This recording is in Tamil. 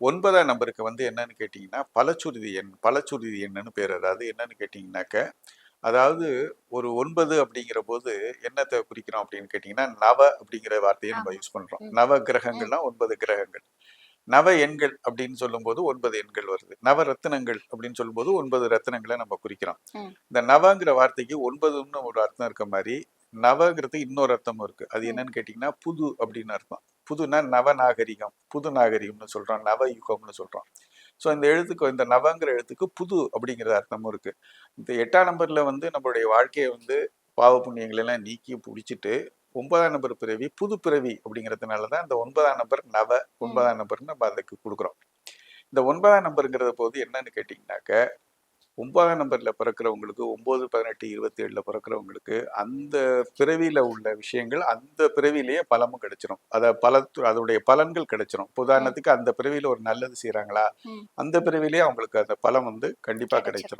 ஒன்பதாம் நம்பருக்கு வந்து என்னன்னு கேட்டிங்கன்னா பலச்சுருதி எண் பலச்சுருதி எண்ணுன்னு பேர் அதாவது என்னன்னு கேட்டிங்கனாக்க அதாவது ஒரு ஒன்பது அப்படிங்கிற போது என்னத்தை குறிக்கிறோம் அப்படின்னு கேட்டிங்கன்னா நவ அப்படிங்கிற வார்த்தையை நம்ம. யூஸ் பண்றோம் ம். நவ கிரகங்கள்னா ஒன்பது கிரகங்கள் நவ எண்கள் அப்படின்னு சொல்லும்போது ஒன்பது எண்கள் வருது நவ ரத்தினங்கள் அப்படின்னு சொல்லும்போது ஒன்பது ரத்தினங்களை நம்ம குறிக்கிறோம். இந்த நவங்கிற வார்த்தைக்கு ஒன்பதுன்னு ஒரு அர்த்தம் இருக்க மாதிரி நவங்கிறது இன்னொரு அர்த்தமும் இருக்கு அது. என்னன்னு கேட்டிங்கன்னா புது அப்படின்னு அர்த்தம் புதுனா நவ நாகரிகம் புது நாகரிகம்னு சொல்றோம் நவ யுகம்னு சொல்றோம். ஸோ இந்த எழுத்துக்கு இந்த நவங்கிற எழுத்துக்கு புது அப்படிங்கிற அர்த்தமும் இருக்கு. இந்த எட்டாம் நம்பர்ல வந்து நம்மளுடைய வாழ்க்கையை வந்து பாவ புண்ணியங்களை எல்லாம் நீக்கி பிடிச்சிட்டு ஒன்பதாம் நம்பர் பிறவி புது பிறவி அப்படிங்கிறதுனால தான் இந்த ஒன்பதாம் நம்பர் நவ ஒன்பதாம் நம்பர்னு நம்ம அதுக்கு கொடுக்குறோம். இந்த ஒன்பதாம் நம்பருங்கிறத போது என்னன்னு கேட்டிங்கனாக்க ஒன்பதாம் நம்பர்ல பிறக்கிறவங்களுக்கு ஒன்பது பதினெட்டு இருபத்தி ஏழுல பிறக்கிறவங்களுக்கு அந்த பிறவியில உள்ள விஷயங்கள் அந்த பிறவியிலேயே பலமும் கிடைச்சிரும். அத பல அதோடைய பலன்கள் கிடைச்சிரும். உதாரணத்துக்கு அந்த பிறவியில ஒரு நல்லது செய்றாங்களா? ம். அந்த பிறவிலேயே அவங்களுக்கு அந்த பலன் வந்து கண்டிப்பா கிடைச்சிரும். கிடைச்சிரும்.